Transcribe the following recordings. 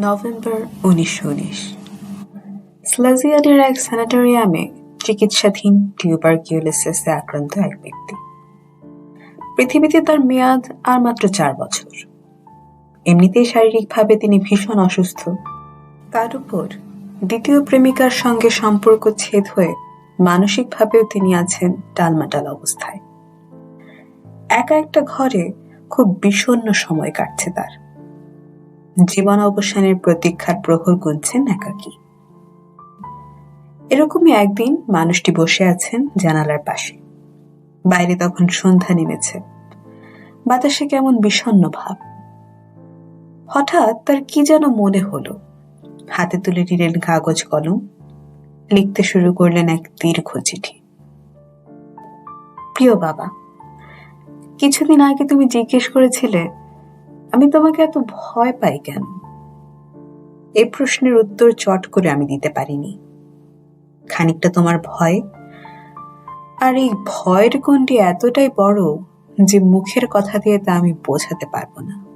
November উনিশশো উনিশ। স্লাজিয়ানের এক স্যানাটোরিয়ামে চিকিৎসাধীন টিউবারকিউলিসিসে আক্রান্ত এক ব্যক্তি। পৃথিবীতে তার মেয়াদ আর মাত্র চার বছর। এমনিতেই শারীরিকভাবে তিনি ভীষণ অসুস্থ। তার উপর দ্বিতীয় প্রেমিকার সঙ্গে সম্পর্ক ছেদ হয়ে মানসিকভাবেও তিনি আছেন টালমাটাল অবস্থায়। একা একটা ঘরে খুব বিষণ্ণ সময় কাটছে তার। জীবন অবসানের প্রতীক্ষার প্রহর গুনছেন একাকী। এরকমই একদিন মানুষটি বসে আছেন জানালার পাশে। বাইরে তখন সন্ধ্যা নেমেছে। বাতাসে কেমন বিষণ্ণ ভাব। হঠাৎ তার কি যেন মনে হলো। হাতে তুলে নিলেন কাগজ কলম। লিখতে শুরু করলেন এক দীর্ঘ চিঠি। প্রিয় বাবা, কিছুদিন আগে তুমি জিজ্ঞেস করেছিলে আমি তোমাকে এত ভয় পাই কেন? এই প্রশ্নের উত্তর চট করে আমি দিতে পারিনি। খানিকটা তোমার ভয়? আর এই ভয়ের গুণটি এতটাই বড় যে মুখের কথা দিয়ে তা আমি বোঝাতে পারব না।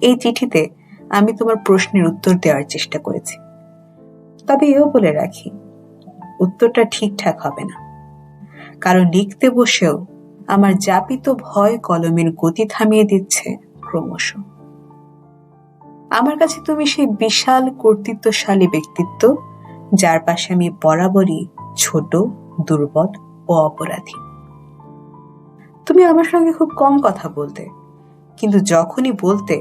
এই চিঠিতে আমি তোমার প্রশ্নের উত্তর দেওয়ার চেষ্টা করেছি। তবে এও বলে রাখি, উত্তরটা ঠিকঠাক হবে না। কারণ লিখতে বসেও আমার যাপিত ভয় কলমের গতি থামিয়ে দিচ্ছে ক্রমশ। আমার কাছে তুমি সেই বিশাল কর্তৃত্বশালী ব্যক্তিত্ব, যার পাশে আমি বরাবরই ছোট, দুর্বল ও অপরাধী। তুমি আমার সঙ্গে খুব কম কথা বলতে, কিন্তু যখনই বলতে,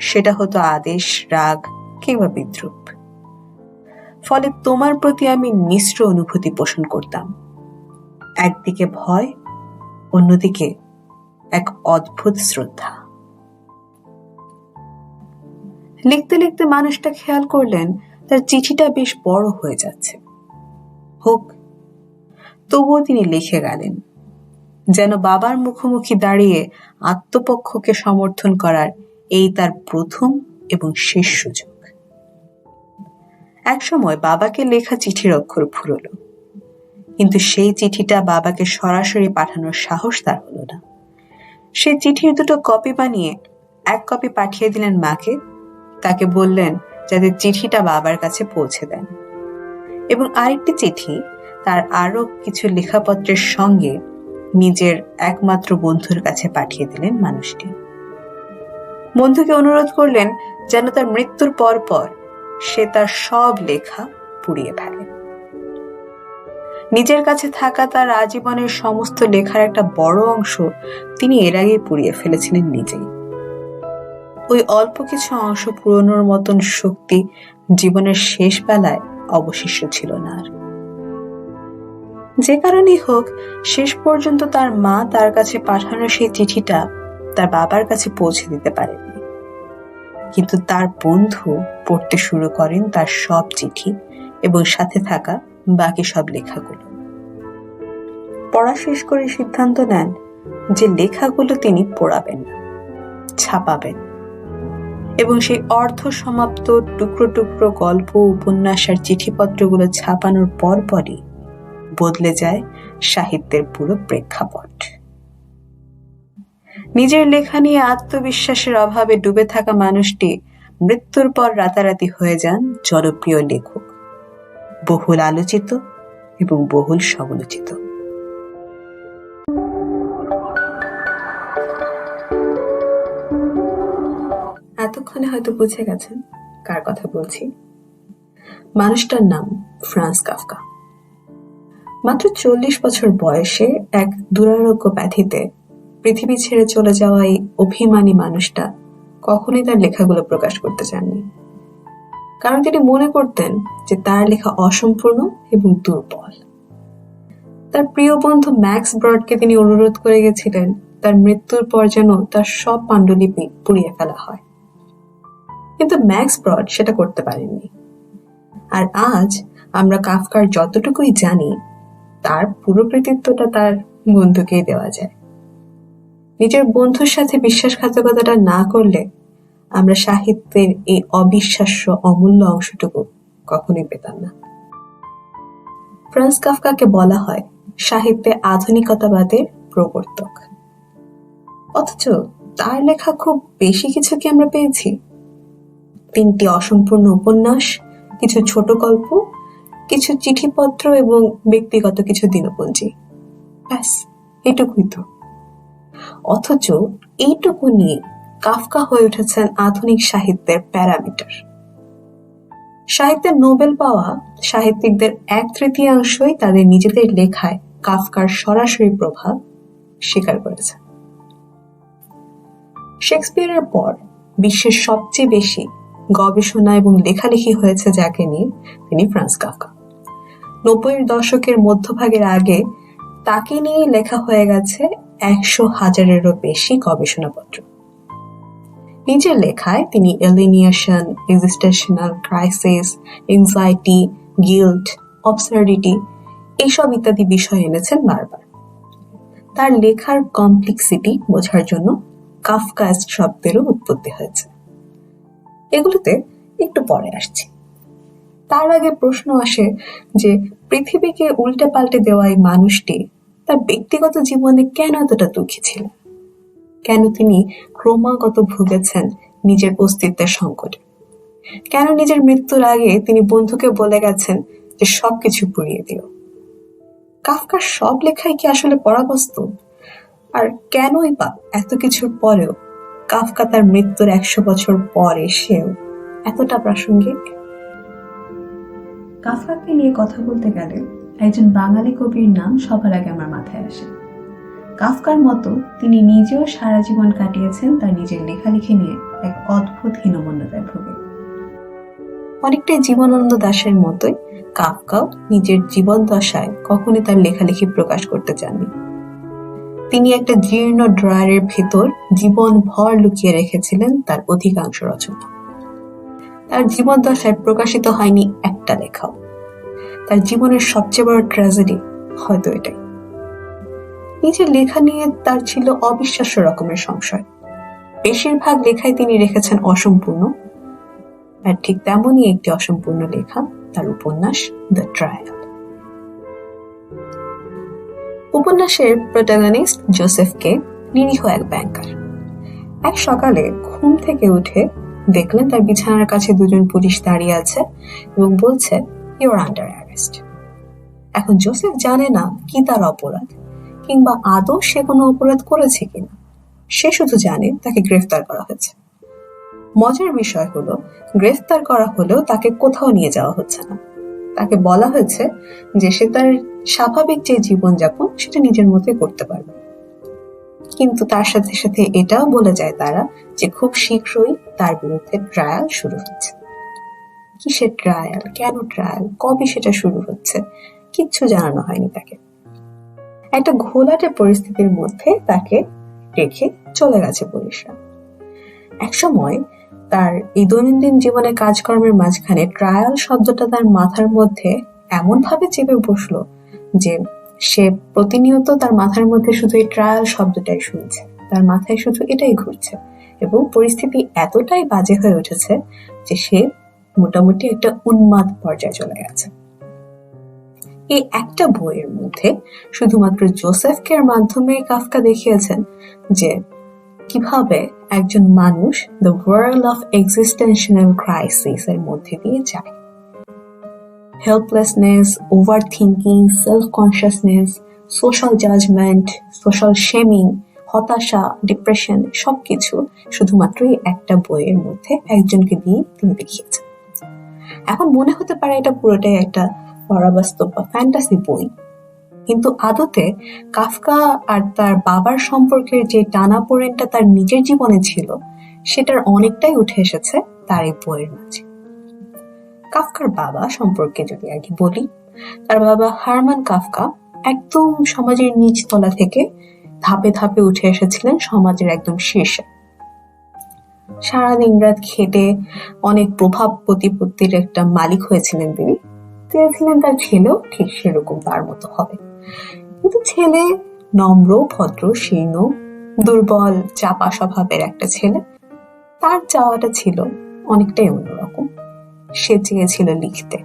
সেটা হতো আদেশ, রাগ কিংবা বিদ্রুপ। ফলে তোমার প্রতি আমি মিশ্র অনুভূতি পোষণ করতাম। একদিকে ভয় অন্যদিকে, এক অদ্ভুত শ্রদ্ধা। লিখতে লিখতে মানুষটা খেয়াল করলেন, তার চিঠিটা বেশ বড় হয়ে যাচ্ছে। হোক, তবুও তিনি লিখে গেলেন, যেন বাবার মুখোমুখি দাঁড়িয়ে আত্মপক্ষকে সমর্থন করার এই তার প্রথম এবং শেষ সুযোগ। একসময় বাবাকে লেখা চিঠির অক্ষর ফুরল কিন্তু সেই চিঠিটা বাবাকে সরাসরি পাঠানোর সাহস তার হলো না। সে চিঠির দুটো কপি বানিয়ে এক কপি পাঠিয়ে দিলেন মাকে। তাকে বললেন যাতে চিঠিটা বাবার কাছে পৌঁছে দেন। এবং আরেকটি চিঠি তার আরও কিছু লেখাপত্রের সঙ্গে নিজের একমাত্র বন্ধুর কাছে পাঠিয়ে দিলেন মানুষটি। বন্ধুকে অনুরোধ করলেন যেন তার মৃত্যুর পর পর সে তার সব লেখা পুড়িয়ে ফেলে। নিজের কাছে থাকা তার আজীবনের সমস্ত লেখার একটা বড় অংশ তিনি এর আগেই পুড়িয়ে ফেলেছিলেন নিজেই। ওই অল্প কিছু অংশ পুরনোর মতন শক্তি জীবনের শেষ বেলায় অবশিষ্ট ছিল না আর। যে কারণেই হোক, শেষ পর্যন্ত তার মা তার কাছে পাঠানো সেই চিঠিটা তার বাবার কাছে পৌঁছে দিতে পারেনি কিন্তু তার বন্ধু পড়তে শুরু করেন তার সব চিঠি এবং সাথে থাকা বাকি সব লেখাগুলো। পড়া শেষ করে সিদ্ধান্ত নেন যে লেখাগুলো তিনি পড়াবেন ছাপাবেন। এবং সেই অর্ধ সমাপ্ত টুকরো টুকরো গল্প, উপন্যাস আর চিঠিপত্রগুলো ছাপানোর পরপরই বদলে যায় সাহিত্যের পুরো প্রেক্ষাপট। নিজের লেখা নিয়ে আত্মবিশ্বাসের অভাবে ডুবে থাকা মানুষটি মৃত্যুর পর রাতারাতি হয়ে যান জনপ্রিয় লেখক বহুল আলোচিত এবং বহুল সমালোচিত। এতক্ষণে হয়তো বুঝে গেছেন কার কথা বলছি। মানুষটার নাম ফ্রান্স কাফকা। মাত্র চল্লিশ বছর বয়সে এক দুরারোগ্য ব্যাধিতে পৃথিবী ছেড়ে চলে যাওয়া এই অভিমানী মানুষটা কখনোই তার লেখাগুলো প্রকাশ করতে চাননি। কারণ তিনি মনে করতেন যে তার লেখা অসম্পূর্ণ এবং দুর্বল। তার প্রিয় বন্ধু ম্যাক্স ব্রডকে তিনি অনুরোধ করে গেছিলেন, তার মৃত্যুর পর যেন তার সব পাণ্ডুলিপি পুড়িয়ে ফেলা হয়। কিন্তু ম্যাক্স ব্রড সেটা করতে পারেননি। আর আজ আমরা কাফকার যতটুকুই জানি, তার পুরো কৃতিত্বটা তার বন্ধুকেই দেওয়া যায়। নিজের বন্ধুর সাথে বিশ্বাসঘাতকতাটা না করলে আমরা সাহিত্যের এই অবিশ্বাস্য অমূল্য অংশটুকু কখনোই পেতাম না। ফ্রান্স কাফকাকে বলা হয় সাহিত্যে আধুনিকতাবাদের প্রবর্তক। অথচ তার লেখা খুব বেশি কিছু কি আমরা পেয়েছি। তিনটি অসম্পূর্ণ উপন্যাস, কিছু ছোট গল্প, কিছু চিঠিপত্র এবং ব্যক্তিগত কিছু দিনপঞ্জি। ব্যাস, এটুকুই তো। অথচ এইটুকু নিয়ে কাফকা হয়ে উঠেছেন আধুনিক সাহিত্যের প্যারামিটার। সাহিত্যের নোবেল পাওয়া সাহিত্যিকদের এক তৃতীয়াংশই তাদের নিজেদের লেখায় কাফকার সরাসরি প্রভাব স্বীকার করেছে। শেক্সপিয়ারের পর বিশ্বের সবচেয়ে বেশি গবেষণা এবং লেখালেখি হয়েছে যাকে নিয়ে তিনি ফ্রান্স কাফকা নব্বইয়ের দশকের মধ্যভাগের আগে তাকে নিয়ে লেখা হয়ে গেছে একশো হাজারেরও বেশি গবেষণাপত্র। নিজের লেখায় তিনি alienation existential crisis anxiety guilt absurdity এইসব ইত্যাদি বিষয় এনেছেন বারবার। তার লেখার কমপ্লেক্সিটি বোঝার জন্য কাফকাস্ট শব্দেরও উৎপত্তি হয়েছে। এগুলোতে একটু পরে আসছি। তার আগে প্রশ্ন আসে যে পৃথিবীকে উল্টে পাল্টে দেওয়া এই মানুষটি তার ব্যক্তিগত জীবনে কেন এতটা দুঃখী ছিলেন কেন তিনি ক্রমাগত ভুগেছেন নিজের অস্তিত্বের সংকটে? কেন নিজের মৃত্যুর আগে তিনি বন্ধুকে বলে গেছেন যে সবকিছু পুড়িয়ে দিও? কাফকার সব লেখাই কি আসলে পরাবাস্তব আর কেনই বা এত কিছুর পরেও কাফকা তার মৃত্যুর একশো বছর পর এসেও এতটা প্রাসঙ্গিক? কাফকাকে নিয়ে কথা বলতে গেলে একজন বাঙালি কবির নাম সবার আগে আমার মাথায় আসে। কাফকার মতো তিনি নিজেও সারা জীবন কাটিয়েছেন তার নিজের লেখালেখি নিয়ে এক অদ্ভুত হীনমন্যতায় ভুগে। অনেকটাই জীবনানন্দ দাশের মতোই কাফকাও নিজের জীবন দশায় কখনই তার লেখালেখি প্রকাশ করতে চাননি। তিনি একটা জীর্ণ ড্রয়ারের ভেতর জীবন ভর লুকিয়ে রেখেছিলেন তার অধিকাংশ রচনা। তার জীবন দশায় প্রকাশিত হয়নি একটা লেখাও। তার জীবনের সবচেয়ে বড় ট্র্যাজেডি হয়তো এটাই। নিজের লেখা নিয়ে তার ছিল অবিশ্বাস্য রকমের সংশয়। বেশিরভাগ লেখাই তিনি রেখেছেন অসম্পূর্ণ। আর ঠিক তেমনই একটি অসম্পূর্ণ লেখা, তার উপন্যাস দ্য ট্রায়াল উপন্যাসের প্রোটাগনিস্ট জোসেফকে নিরীহ এক ব্যাংকার এক সকালে ঘুম থেকে উঠে দেখলেন তার বিছানার কাছে দুজন পুলিশ দাঁড়িয়ে আছে এবং বলছে ইউর আন্ডার অ্যারেস্ট এখন জোসেফ জানে না কি তার অপরাধ। কিংবা আদৌ সে কোনো অপরাধ করেছে কিনা, সে শুধু জানে তাকে গ্রেফতার করা হয়েছে। মজার বিষয় হলো, গ্রেফতার করা হলেও তাকে কোথাও নিয়ে যাওয়া হচ্ছে না। তাকে বলা হয়েছে যে সে তার স্বাভাবিক যে জীবনযাপন, সেটা নিজের মতোই করতে পারবে। কিন্তু তার সাথে সাথে এটাও বলে যায় তারা যে খুব শীঘ্রই তার বিরুদ্ধে ট্রায়াল শুরু হচ্ছে। কিসের ট্রায়াল কেন ট্রায়াল কবে সেটা শুরু হচ্ছে? কিচ্ছু জানানো হয়নি তাকে। একটা ঘোলাটে পরিস্থিতির মধ্যে তাকে রেখে চলে গেছে পুলিশরা। একসময় তার এই দৈনন্দিন জীবনে কাজকর্মের মাঝখানে ট্রায়াল শব্দটা তার মাথার মধ্যে এমন ভাবে চেপে বসল যে সে প্রতিনিয়ত তার মাথার মধ্যে শুধু এই ট্রায়াল শব্দটাই শুনছে। তার মাথায় শুধু এটাই ঘুরছে এবং পরিস্থিতি এতটাই বাজে হয়ে উঠেছে যে সে মোটামুটি একটা উন্মাদ পর্যায়ে চলে গেছে। এই একটা বইয়ের মধ্যে শুধুমাত্র জোসেফ কের মাধ্যমে কাফকা দেখিয়েছেন যে কীভাবে একজন মানুষ the world of existential crisis এর মধ্যে দিয়ে যায়। Helplessness over thinking self consciousness social judgement social shaming হতাশা ডিপ্রেশন সবকিছু শুধুমাত্র একটা বইয়ের মধ্যে একজনকে দিয়ে তিনি দেখিয়েছেন। এখন মনে হতে পারে এটা পুরোটাই একটা পরাবাস্তব বা ফ্যান্টাসি বই। কিন্তু আদতে কাফকা আর তার বাবার সম্পর্কের যে টানাপোড়েনটা তার নিজের জীবনে ছিল, সেটার অনেকটাই উঠে এসেছে তার এই বইয়ের মাঝে। কাফকার বাবা সম্পর্কে যদি আগে বলি, তার বাবা হারমান কাফকা একদম সমাজের নিচ তলা থেকে ধাপে ধাপে উঠে এসেছিলেন সমাজের একদম শীর্ষে। সারাদিন রাত খেটে অনেক প্রভাব প্রতিপত্তির একটা মালিক হয়েছিলেন তিনি। চেয়েছিলেন তার ছেলেও ঠিক সেরকম তার মতো হবে। কিন্তু ছেলে নম্র, ভদ্র, শীর্ণ, দুর্বল, চাপা স্বভাবের একটা ছেলে। তার চাওয়াটা ছিল অনেকটাই অন্যরকম। সে চেয়েছিল লিখতে।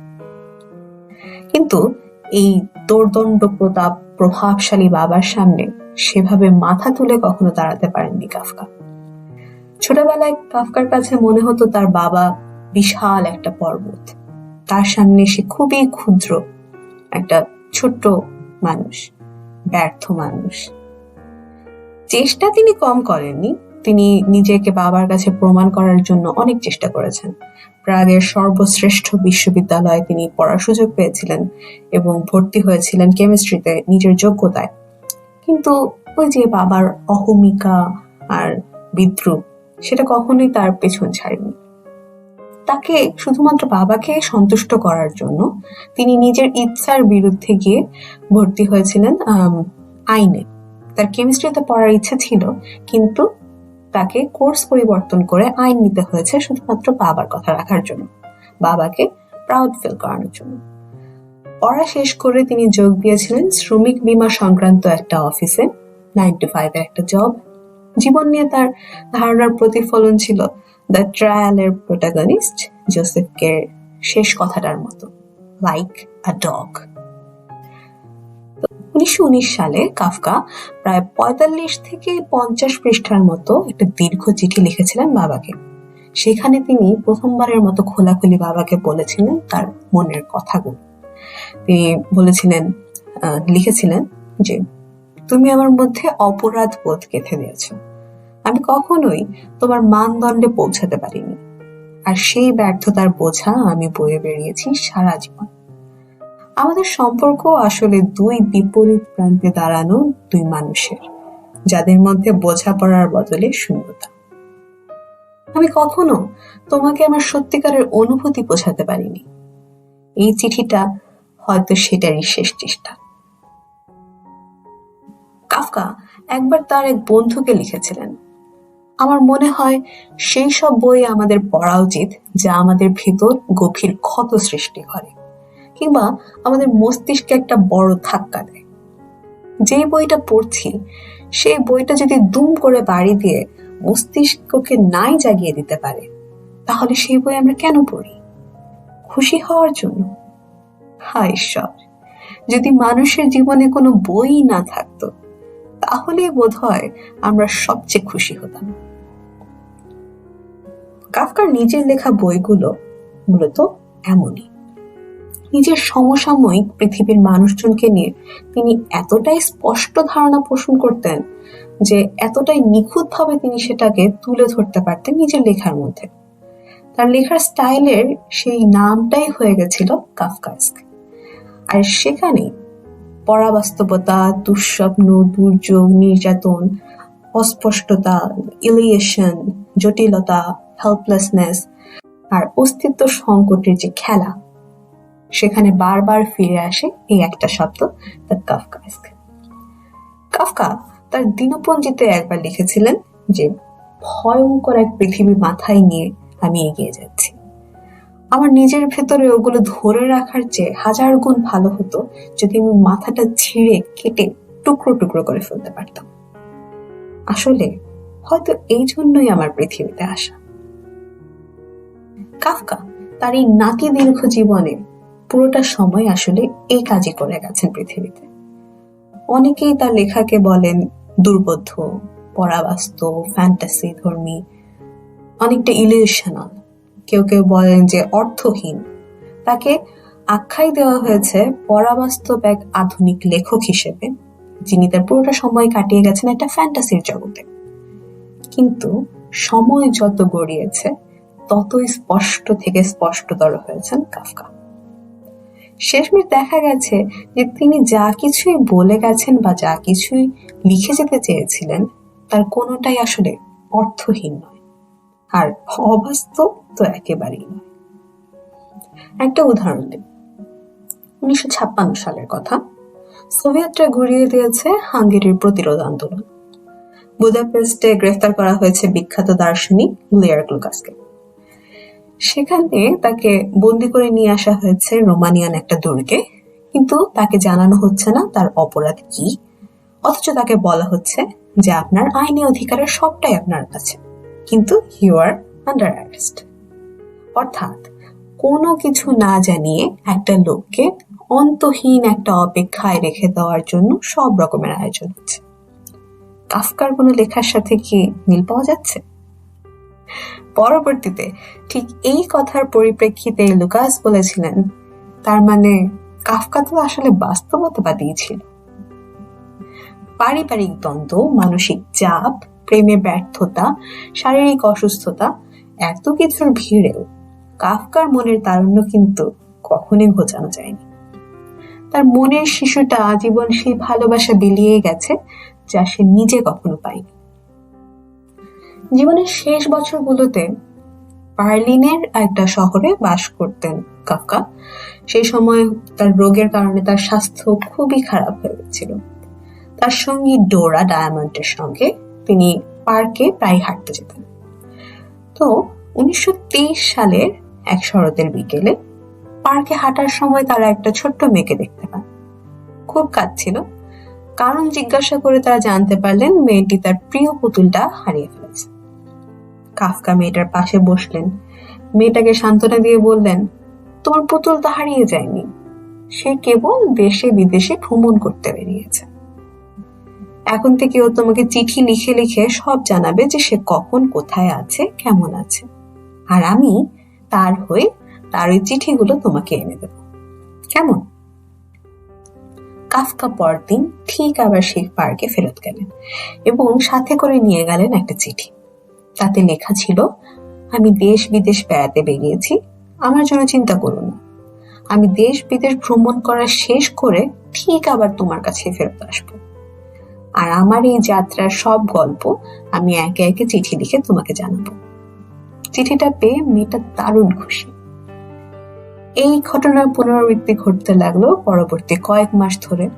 কিন্তু এই দোর্দণ্ড প্রতাপ, প্রভাবশালী বাবার সামনে সেভাবে মাথা তুলে কখনো দাঁড়াতে পারেননি কাফকা ছোটবেলায় কাফকার কাছে মনে হতো তার বাবা বিশাল একটা পর্বত। তার সামনে সে খুবই ক্ষুদ্র, একটা ছোট্ট মানুষ, ব্যর্থ মানুষ। চেষ্টা তিনি কম করেননি, তিনি নিজেকে বাবার কাছে প্রমাণ করার জন্য অনেক চেষ্টা করেছেন। প্রাগের সর্বশ্রেষ্ঠ বিশ্ববিদ্যালয়ে তিনি পড়ার সুযোগ পেয়েছিলেন এবং ভর্তি হয়েছিলেন কেমিস্ট্রিতে নিজের যোগ্যতায়। কিন্তু ওই যে বাবার অহমিকা আর বিদ্রুপ, সেটা কখনোই তার পেছন ছাড়েনি। তাকে শুধুমাত্র বাবাকে সন্তুষ্ট করার জন্য তিনি নিজের ইচ্ছার বিরুদ্ধে গিয়ে ভর্তি হয়েছিলেন আইনে। তার কেমিস্ট্রিতে পড়ার ইচ্ছে ছিল, কিন্তু তাকে কোর্স পরিবর্তন করে আইন নিতে হয়েছে শুধুমাত্র বাবার কথা রাখার জন্য, বাবাকে প্রাউড ফিল করানোর জন্য। পড়া শেষ করে তিনি যোগ দিয়েছিলেন শ্রমিক বিমা সংক্রান্ত একটা অফিসে নাইন টু ফাইভে একটা জব জীবন নিয়ে তার ধারণার প্রতিফলন ছিল দ্য ট্রায়ালের প্রোটাগনিস্ট জোসেফকে শেষ কথাটার মতো লাইক আ ডগ উনিশশো উনিশ সালে কাফকা প্রায় পঁয়তাল্লিশ থেকে পঞ্চাশ পৃষ্ঠার মতো একটা দীর্ঘ চিঠি লিখেছিলেন বাবাকে। সেখানে তিনি প্রথমবারের মতো খোলাখুলি বাবাকে বলেছিলেন তার মনের কথাগুলো। তিনি বলেছিলেন লিখেছিলেন যে, তুমি আমার মধ্যে অপরাধ বোধ গেঁথে দিয়েছ। আমি কখনোই তোমার মানদণ্ডে পৌঁছাতে পারিনি। আর সেই ব্যর্থতার বোঝা আমি বয়ে বেরিয়েছি সারা জীবন। আমাদের সম্পর্ক আসলে দুই বিপরীত প্রান্তে দাঁড়ানো দুই মানুষের, যাদের মধ্যে বোঝাপড়ার বদলে শূন্যতা। আমি কখনো তোমাকে আমার সত্যিকারের অনুভূতি বোঝাতে পারিনি। এই চিঠিটা হয়তো সেটারই শেষ চেষ্টা। কাফকা একবার তার এক বন্ধুকে লিখেছিলেন আমার মনে হয় সেই সব বই আমাদের পড়া উচিত যা আমাদের ভেতর গভীর ক্ষত সৃষ্টি করে কিংবা আমাদের মস্তিষ্কে একটা বড় ধাক্কা দেয়। যে বইটা পড়ছি, সেই বইটা যদি দুম করে বাড়ি দিয়ে মস্তিষ্ককে নাই জাগিয়ে দিতে পারে, তাহলে সেই বই আমরা কেন পড়ি? খুশি হওয়ার জন্য। হায় ঈশ্বর, যদি মানুষের জীবনে কোনো বই না থাকতো তাহলে বোধ হয় আমরা সবচেয়ে খুশি হতাম। কাফকার নিজের লেখা বইগুলো মূলত এমনই। নিজের সমসাময়িক পৃথিবীর মানুষজনকে নিয়ে তিনি এতটাই স্পষ্ট ধারণা পোষণ করতেন যে এতটাই নিখুঁতভাবে তিনি সেটাকে তুলে ধরতে পারতেন নিজের লেখার মধ্যে। তার লেখার স্টাইলের সেই নামটাই হয়ে গেছিল কাফকাস্ক। আর সেখানে পরাবাস্তবতা, দুঃস্বপ্ন, দুর্যোগ, নির্যাতন, অস্পষ্টতা, ইলিয়েশন, জটিলতা হেল্পলেসনেস আর অস্তিত্ব সংকটের যে খেলা, সেখানে বারবার ফিরে আসে এই একটা শব্দ দ্য কাফকাস্ক কাফকা তার দিনপঞ্জিতে একবার লিখেছিলেন যে, ভয়ঙ্কর এক পৃথিবী মাথায় নিয়ে আমি এগিয়ে যাচ্ছি। আমার নিজের ভেতরে ওগুলো ধরে রাখার চেয়ে হাজার গুণ ভালো হতো যদি আমি মাথাটা ছিঁড়ে কেটে টুকরো টুকরো করে ফেলতে পারতাম। আসলে হয়তো এই জন্যই আমার পৃথিবীতে আসা। কাফকা, তার এই নাতি দীর্ঘ জীবনে পুরোটা সময় আসলে এই কাজই করে গেছেন পৃথিবীতে। অনেকেই তার লেখাকে বলেন দুর্বোধ্য পরাবাস্তব ফ্যান্টাসি ধর্মী, অনেকটা ইলিউশনাল কেউ কেউ বলেন যে অর্থহীন। তাকে আখ্যাই দেওয়া হয়েছে পরাবাস্তব এক আধুনিক লেখক হিসেবে, যিনি তার পুরোটা সময় কাটিয়ে গেছেন একটা ফ্যান্টাসির জগতে। কিন্তু সময় যত গড়িয়েছে ততই স্পষ্ট থেকে স্পষ্টতর হয়েছেন কাফকা শেষমেশ দেখা গেছে যে তিনি যা কিছুই বলে গেছেন বা যা কিছুই লিখে যেতে চেয়েছিলেন, তার কোনোটাই আসলে অর্থহীন নয়। আর অবাস্তব তো একেবারেই নয়। একটা উদাহরণ দিন উনিশশো ছাপ্পান্ন সালের কথা, সোভিয়েতরা ঘুরিয়ে দিয়েছে হাঙ্গেরির প্রতিরোধ আন্দোলন। বুদাপেস্টে গ্রেফতার করা হয়েছে বিখ্যাত দার্শনিক লিয়ার গ্লুকাসকে সেখানে তাকে বন্দি করে নিয়ে আসা হয়েছে রোমানিয়ান একটা দুর্গে। কিন্তু তাকে জানানো হচ্ছে না তার অপরাধ কি। অথচ তাকে বলা হচ্ছে যে আপনার আইনি অধিকারের সবটাই আপনার কাছে। কিন্তু ইউ আর আন্ডার অ্যারেস্ট অর্থাৎ কোনো কিছু না জানিয়ে একটা লোককে অন্তহীন একটা অপেক্ষায় রেখে দেওয়ার জন্য সব রকমের আয়োজন হচ্ছে। কাফকার কোনো লেখার সাথে কি মিল পাওয়া যাচ্ছে? পরবর্তীতে ঠিক এই কথার পরিপ্রেক্ষিতে লুকাস বলেছিলেন, তার মানে কাফকা তো আসলে বাস্তবতাবাদী ছিল। পারিবারিক দ্বন্দ্ব, মানসিক চাপ, প্রেমে ব্যর্থতা, শারীরিক অসুস্থতা, এত কিছুর ভিড়েও কাফকার মনের তারুণ্য কিন্তু কখনোই ঘোচানো যায়নি। তার মনের শিশুটা আজীবন সেই ভালোবাসা বিলিয়ে গেছে যা সে নিজে কখনো পায়নি। জীবনের শেষ বছরগুলোতে বার্লিনের একটা শহরে বাস করতেন কাফকা সেই সময় তার রোগের কারণে তার স্বাস্থ্য খুবই খারাপ হয়ে গেছিল। তার সঙ্গী ডোরা ডায়ামন্ডের সঙ্গে তিনি পার্কে প্রায় হাঁটতে যেতেন। তো উনিশশো তেইশ সালের এক শরতের বিকেলে পার্কে হাঁটার সময় তারা একটা ছোট্ট মেয়েকে দেখতে পান। খুব কাঁদছিল। কারণ জিজ্ঞাসা করে তারা জানতে পারলেন মেয়েটি তার প্রিয় পুতুলটা হারিয়ে কাফকা মেয়েটার পাশে বসলেন। মেয়েটাকে সান্ত্বনা দিয়ে বললেন, তোমার পুতুল তো হারিয়ে যায়নি। সে কেবল দেশে বিদেশে ভ্রমণ করতে বেরিয়েছে। এখন থেকে ও তোমাকে চিঠি লিখে লিখে সব জানাবে যে সে কখন, কোথায় আছে, কেমন আছে। আর আমি তার হয়ে তার ওই চিঠিগুলো তোমাকে এনে দেব। কেমন? কাফকা পরদিন ঠিক আবার সেই পার্কে ফেরত গেলেন এবং সাথে করে নিয়ে গেলেন একটা চিঠি। তাতে লেখা ছিল, আমি দেশ বিদেশ বেড়াতে বেরিয়েছি, আমার জন্য চিন্তা করুন আমি দেশ বিদেশ ভ্রমণ করা শেষ করে ঠিক আবার তোমার কাছে ফেরত আসব। আর আমার এই যাত্রার সব গল্প আমি একে একে চিঠি লিখে তোমাকে জানাব। চিঠিটা পেয়ে মেয়েটা দারুণ খুশি। এই ঘটনার পুনরাবৃত্তি ঘটতে লাগল পরবর্তী কয়েক মাস ধরে।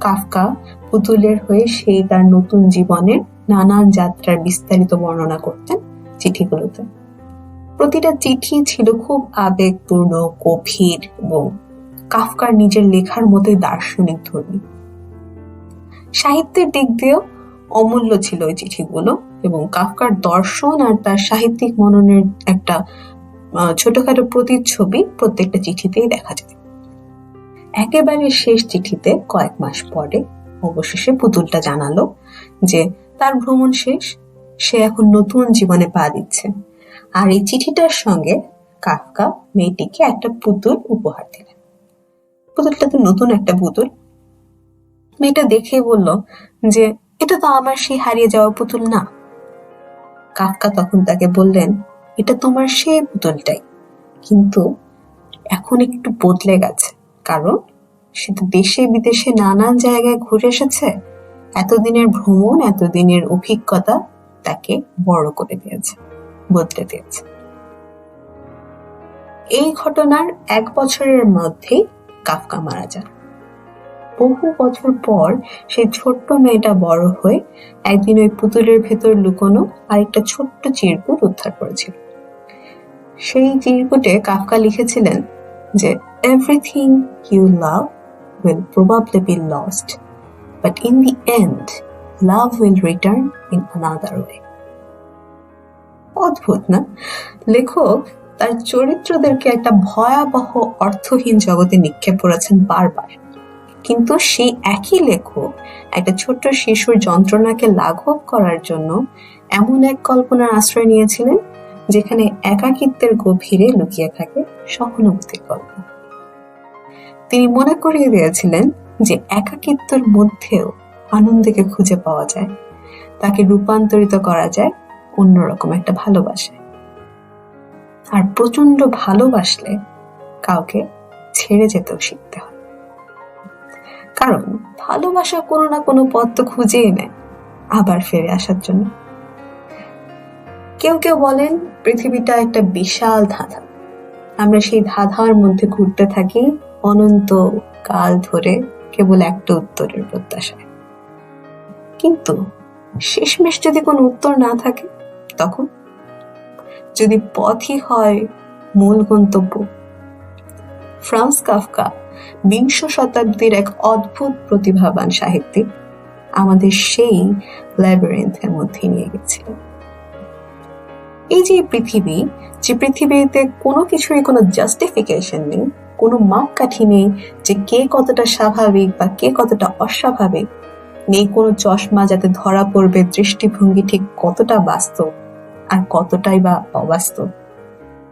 কাফকা পুতুলের হয়ে সেই তার নতুন জীবনের নানান যাত্রার বিস্তারিত বর্ণনা করতেন চিঠিগুলোতে। প্রতিটা চিঠি ছিল খুব আবেগপূর্ণ, গভীর এবং কাফকার নিজের লেখার মতোই দার্শনিক ধর্মী। সাহিত্যের দিক দিয়েও অমূল্য ছিল ওই চিঠিগুলো এবং কাফকার দর্শন আর তার সাহিত্যিক মননের একটা ছোটখাটো প্রতিচ্ছবি প্রত্যেকটা চিঠিতেই দেখা যায়। একেবারে শেষ চিঠিতে কয়েক মাস পরে অবশেষে পুতুলটা জানালো যে তার ভ্রমণ শেষ, সে এখন নতুন জীবনে পা দিচ্ছে। আর এই চিঠিটার সঙ্গে কাফকা মেয়েটিকে একটা পুতুল উপহার দিলেন। পুতুলটা তো নতুন একটা পুতুল। মেয়েটা দেখে বলল যে, এটা তো আমার সেই হারিয়ে যাওয়া পুতুল না। কাফকা তখন তাকে বললেন, এটা তোমার সেই পুতুলটাই। কিন্তু এখন একটু বদলে গেছে। কারণ সে তো দেশে বিদেশে নানান জায়গায় ঘুরে এসেছে। এতদিনের ভ্রমণ, এতদিনের অভিজ্ঞতা তাকে বড় করে দিয়েছে, বদলে দিয়েছে। এই ঘটনার এক বছরের মধ্যেই কাফকা মারা যান। বহু বছর পর সেই ছোট্ট মেয়েটা বড় হয়ে একদিন ওই পুতুলের ভেতর লুকোনো আরেকটা ছোট্ট চিরকুট উদ্ধার করেছিল। সেই চিরকুটে কাফকা লিখেছিলেন যে everything you love will probably be lost but in the end love will return in another way অদ্ভুত, না? লেখক তার চরিত্রদেরকে একটা ভয়াবহ অর্থহীন জগতে নিক্ষেপ করেছেন বারবার। কিন্তু সেই একই লেখক একটা ছোট্ট শিশুর যন্ত্রণাকে লাঘব করার জন্য এমন এক কল্পনার আশ্রয় নিয়েছিলেন, যেখানে একাকিত্বের গভীরে লুকিয়ে থাকে সহানুভূতির গল্প। তিনি মনে করিয়ে দিয়েছিলেন যে একাকিত্বের মধ্যেও আনন্দকে খুঁজে পাওয়া যায়। তাকে রূপান্তরিত করা যায় অন্যরকম একটা ভালোবাসে আর প্রচণ্ড ভালোবাসলে কাউকে ছেড়ে যেতেও শিখতে হয়। কারণ ভালোবাসা কোনো না কোনো পথ তো খুঁজেই নেয় আবার ফিরে আসার জন্য। কেউ কেউ বলেন, পৃথিবীটা একটা বিশাল ধাঁধা। আমরা সেই ধাঁধার মধ্যে ঘুরতে থাকি অনন্ত কাল ধরে কেবল একটা উত্তরের প্রত্যাশায়। কিন্তু শেষমেশ যদি কোনো উত্তর না থাকে, তখন? যদি পথই হয় মূল গন্তব্য? ফ্রান্স কাফকা বিংশ শতাব্দীর এক অদ্ভুত প্রতিভাবান সাহিত্যিক আমাদের সেই ল্যাবরেন্থের মধ্যে নিয়ে গেছিল। এই যে পৃথিবী, যে পৃথিবীতে কোনো কিছুরই কোনো জাস্টিফিকেশন নেই কোনো মাপকাঠি নেই যে কে কতটা স্বাভাবিক বা কে কতটা অস্বাভাবিক। নেই কোনো চশমা যাতে ধরা পড়বে দৃষ্টিভঙ্গি ঠিক কতটা বাস্তব আর কতটাই বা অবাস্তব।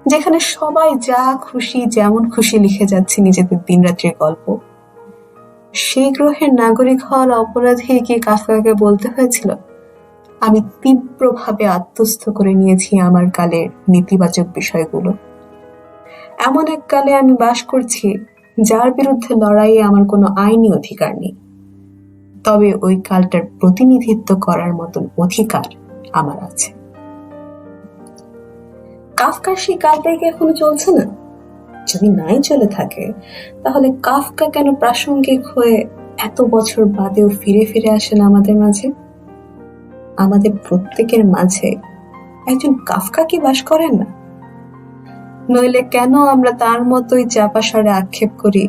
যেখানে সবাই যা খুশি, যেমন খুশি লিখে যাচ্ছে নিজেদের দিনরাত্রির গল্প। সেই গ্রহের নাগরিক হওয়ার অপরাধী কি কাফকাকে বলতে হয়েছিল? আমি তীব্রভাবে আত্মস্থ করে নিয়েছি আমার কালের নেতিবাচক বিষয়গুলো। এমন এক কালে আমি বাস করছি, যার বিরুদ্ধে লড়াইয়ে আমার কোনো আইনি অধিকার নেই। তবে ওই কালটার প্রতিনিধিত্ব করার মতন অধিকার আমার আছে। কাফকার সেই কালটাই কি এখনও চলছে না? যদি নাই চলে থাকে, তাহলে কাফকা কেন প্রাসঙ্গিক হয়ে এত বছর বাদেও ফিরে ফিরে আসেন আমাদের মাঝে? আমাদের প্রত্যেকের মাঝে একজন কাফকা কি বাস করেন না? নইলে কেন আমরা তার মতোই চাপা আক্ষেপ করি?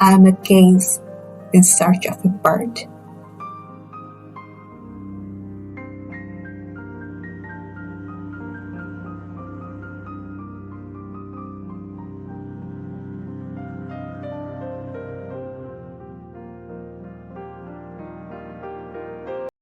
I am a case in search of a bird